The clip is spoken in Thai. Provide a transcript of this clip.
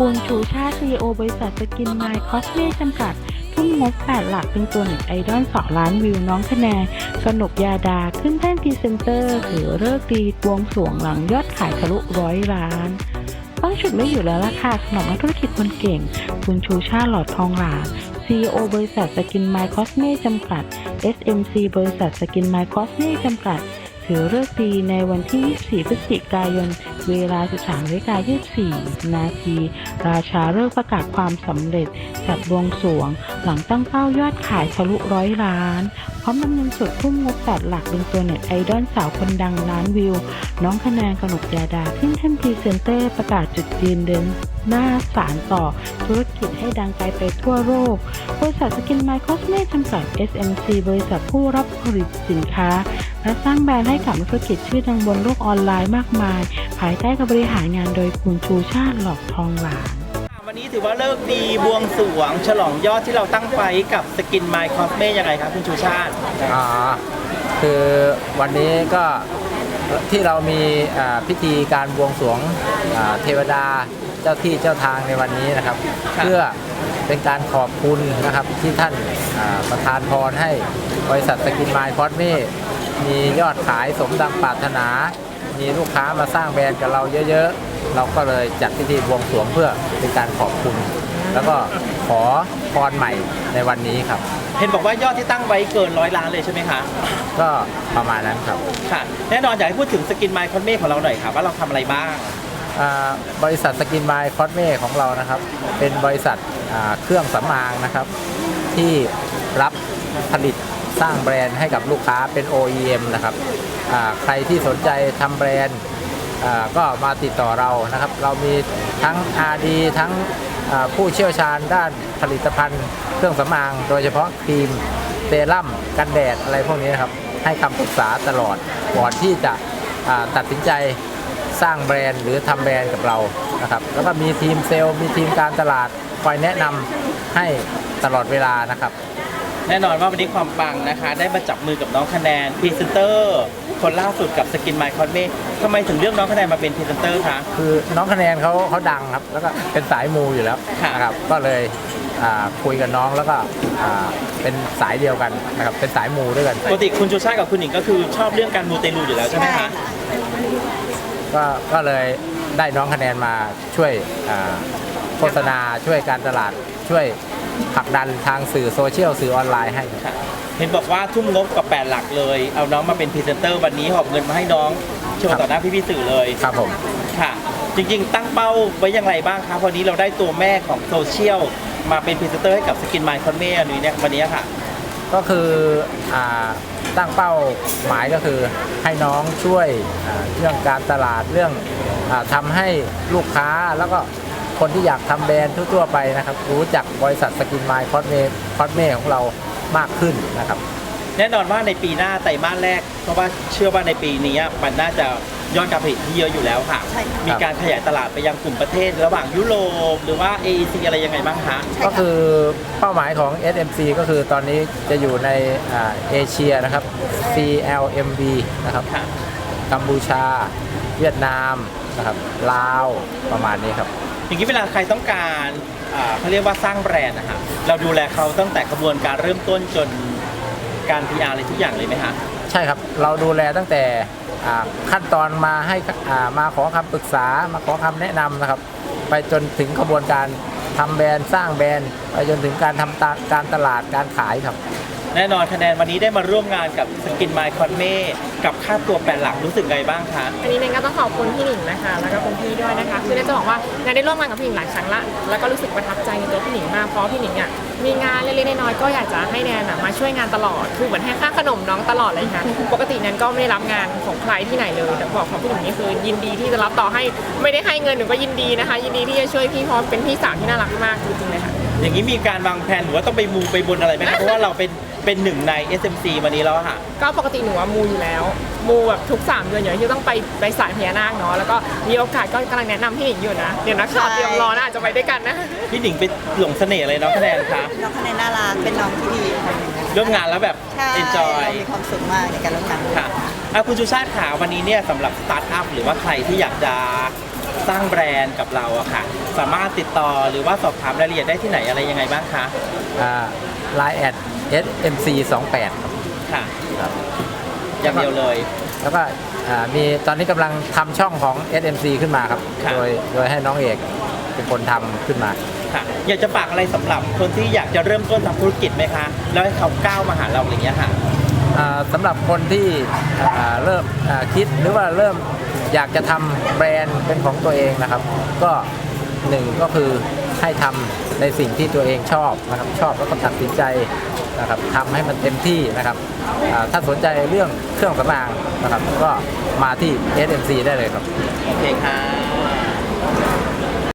คุณชูชาติซีโอบริษัทสกินไมล์คอสเมจำกัด ทุ่มงบ 8 หลักเป็นตัวหนึ่งไอดอล2ล้านวิวน้องคะแนนกนกยาดาขึ้นแท่นพรีเซนเตอร์ถือเลิกษ์ดีบวงสรวงหลังยอดขายทะลุร้อยล้านต้องฉุดไม่อยู่แล้วล่ะค่ะสำหรับนักธุรกิจคนเก่ง คุณชูชาติหลอดทองหลาง CEO บริษัทสกินไมล์คอสเมจำกัด SMC บริษัทสกินไมล์คอสเมจำกัด ถือเลิกดีในวันที่ 24 พฤศจิกายน เวลา 13นาฬิกา24 นาที ราชาเลิกประกาศความสำเร็จ จัดบวงสรวง หลังตั้งเป้ายอดขายทะลุร้อยล้าน พร้อมนำเงินสดทุ่มงบแปดหลักเป็นตัวเน็ตไอดอลสาวคนดังล้านวิว น้องคะแนนกนกยาดาขึ้นแท่นพรีเซนเตอร์ประกาศจุดยืนเดินหน้าสารต่อธุรกิจให้ดังไกลไปทั่วโลก บริษัทสกินไมล์คอสเมจำกัด SMC บริษัทผู้รับผลิตสินค้า และสร้างแบรนด์ให้กับนักธุรกิจชื่อดังบนโลกออนไลน์มากมาย ภายใต้การบริหารงานโดยคุณชูชาติหลอกทองหลางวันนี้ถือว่าเลิกดีบวงสรวง ฉลองยอดที่เราตั้งไว้กับสกินไมล์คอสเมยังไงครับคุณชูชาติอ๋อคือวันนี้ก็ที่เรามีอ่าพิธีการบวงสรวงอ่าเทวดาเจ้าที่เจ้าทางในวันนี้นะครับครับ เพื่อเป็นการขอบคุณนะครับที่ท่านอ่าประทานพรให้บริษัทสกินไมล์คอสเม มียอดขายสมดังปรารถนา มีลูกค้ามาสร้างแบรนด์กับเราเยอะๆ เราก็เลยจัดพิธีบวงสรวงเพื่อเป็นการขอบคุณ แล้วก็ขอพรใหม่ในวันนี้ครับ เห็นบอกว่ายอดที่ตั้งไว้เกินร้อยล้านเลยใช่ไหมคะ ก็ประมาณนั้นครับ ค่ะ แน่นอนอยากให้พูดถึงสกินไมล์คอสเมของเราหน่อยครับว่าเราทำอะไรบ้าง อ่าบริษัทสกินไมล์คอสเมของเรานะครับ เป็นบริษัทอ่าเครื่องสำอางนะครับ ที่รับผลิต สร้างแบรนด์ให้กับลูกค้าเป็น OEM นะครับใครที่สนใจทำแบรนด์ก็มาติดต่อเรานะครับ เรามีทั้ง RD ทั้งผู้เชี่ยวชาญด้านผลิตภัณฑ์ เครื่องสำอาง โดยเฉพาะครีมเซรั่มกันแดดอะไรพวกนี้นะครับ ให้คำปรึกษาตลอดก่อนที่จะตัดสินใจสร้างแบรนด์หรือทำแบรนด์กับเรานะครับ แล้วก็มีทีมเซลล์มีทีมการตลาดคอยแนะนำให้ตลอดเวลานะครับ แน่นอนว่าวันนี้ความปังนะคะ ได้มาจับมือกับน้องคะแนนพรีเซนเตอร์คนล่าสุดกับสกินไมล์คอสเมทำไมถึงเลือกน้องคะแนนมาเป็นพรีเซนเตอร์คะ คือน้องคะแนนเขาเขาดังครับ แล้วก็เป็นสายมูอยู่แล้วค่ะนะครับก็เลยอ่าคุยกับน้องแล้วก็อ่าเป็นสายเดียวกันนะครับเป็นสายมูด้วยกันปกติคุณชูชาติกับคุณหญิงก็คือชอบเรื่องการมูเตลูอยู่แล้วใช่ไหมคะ ก็ก็เลยได้น้องคะแนนมาช่วยอ่าโฆษณาช่วยการตลาด ช่วยผลักดันทางสื่อโซเชียลสื่อออนไลน์ให้ครับค่ะเห็นบอกว่าทุ่มงบกับแปดหลักเลย เอาน้องมาเป็นพรีเซนเตอร์วันนี้หอบเงินมาให้น้องโชว์ต่อหน้าพี่ๆสื่อเลยครับผม ค่ะ จริงๆ ตั้งเป้าไว้อย่างไรบ้างคะวันนี้เราได้ตัวแม่ของโซเชียลมาเป็นพรีเซนเตอร์ให้กับสกินไมล์คอนเม่อันนี้เนี่ยวันนี้ค่ะ ก็คืออาตั้งเป้าหมายก็คือให้น้องช่วยอ่าเรื่องการตลาดเรื่องอาทำให้ลูกค้าแล้วก็ คนที่อยากทำแบรนด์ทั่วๆไปนะครับ รู้จักบริษัทสกินไมล์คอสเมคอสเมของเรามากขึ้นนะครับ แน่นอนว่าในปีหน้าไตรมาสแรก เพราะว่าเชื่อว่าในปีนี้มันน่าจะยอดการผลิตที่เยอะอยู่แล้วค่ะใช่ค่ะมีการขยายตลาดไปยังกลุ่มประเทศ ระหว่างยุโรปหรือว่า AEC อะไรยังไงบ้างคะ ก็คือเป้าหมายของ SMC ก็คือตอนนี้จะอยู่ในอ่าเอเชียนะครับ CLMV นะครับค่ะกัมพูชา เวียดนามนะครับ ลาว ประมาณนี้ครับ อย่างนี้เวลาใครต้องการอ่าเขาเรียกว่าสร้างแบรนด์นะคะเราดูแลเขาตั้งแต่กระบวนการเริ่มต้นจนการ PR อะไรทุกอย่างเลยไหมคะใช่ครับ เราดูแลตั้งแต่อ่าขั้นตอนมาให้อ่ามาขอคำปรึกษา มาขอคำแนะนำนะครับ ไปจนถึงกระบวนการทำแบรนด์สร้างแบรนด์ ไปจนถึงการทำตาการตลาดการขายครับ แน่นอนคะแนนวันนี้ได้มาร่วมงานกับสกินไมล์คอนเม่กับค่าตัวแปดหลักรู้สึกไงบ้างคะ อันนี้เนนก็ต้องขอบคุณพี่หนิงนะคะแล้วก็คุณพี่ด้วยนะคะคือเนนจะบอกว่าเนนได้ร่วมงานกับพี่หนิงหลายครั้งละแล้วก็รู้สึกประทับใจในตัวพี่หนิงมากเพราะพี่หนิงอะมีงานเล็กๆน้อยๆก็อยากจะให้แนนอะมาช่วยงานตลอดคือเหมือนให้ค่าขนมน้องตลอดเลยค่ะปกติแนนก็ไม่ได้รับงานของใครที่ไหนเลยแต่บอกของพี่หนิงนี่คือยินดีที่จะรับต่อให้ไม่ได้ให้เงินหนูก็ยินดีนะคะ ยินดีที่จะช่วยพี่เพราะเป็นพี่สาวที่น่ารักมากจริงๆเลยค่ะอย่างนี้มีการวางแผนหรือว่าต้องไปมูไปบนอะไรไหมคะเพราะว่าเราเป็น เป็นหนึ่งใน SMC วันนี้แล้วอะค่ะก็ปกติหนูอะมูอยู่แล้ว มูแบบทุก 3 เดือนอย่างที่ต้องไปไปสายพญานาคเนาะแล้วก็มีโอกาสก็กำลังแนะนำพี่หนิงอยู่นะ เดี๋ยวนักข่าวใช่ เตรียมรอนะอาจจะไปด้วยกันนะ พี่หนิงไปหลงเสน่ห์อะไรน้องคะแนนคะน้องคะแนนน่ารักเป็นน้องที่ดีคนหนึ่งนะคะร่วมงานแล้วแบบ ใช่ enjoy เรามีความสุขมากในการร่วมงานค่ะอะคุณชูชาติขาวันนี้เนี่ยสำหรับสตาร์ทอัพหรือว่าใครที่อยากจะสร้างแบรนด์กับเราอะค่ะ สามารถติดต่อหรือว่าสอบถามรายละเอียดได้ที่ไหนอะไรยังไงบ้างคะ ไลน์แอด SMC 2 8ครับค่ะครับ อย่างเดียวเลย แล้วก็อ่ามีตอนนี้กำลังทำช่องของ SMC ขึ้นมาครับครับโดยโดยให้น้องเอกเป็นคนทำขึ้นมา ค่ะ อยากจะฝากอะไรสำหรับคนที่อยากจะเริ่มต้นทำธุรกิจไหมคะ แล้วให้เขาก้าวมาหาเราอะไรอย่างเงี้ยค่ะ อ่าสำหรับคนที่อ่าเริ่มอ่าคิดหรือว่าเริ่มอยากจะทำแบรนด์เป็นของตัวเองนะครับ ก็หนึ่งก็คือ ให้ทำในสิ่งที่ตัวเองชอบนะครับชอบแล้วก็ตัดสินใจนะครับทำให้มันเต็มที่นะครับถ้าสนใจเรื่องเครื่องสำอางนะครับ ก็มาที่ SMC ได้เลยครับ โอเคค่ะ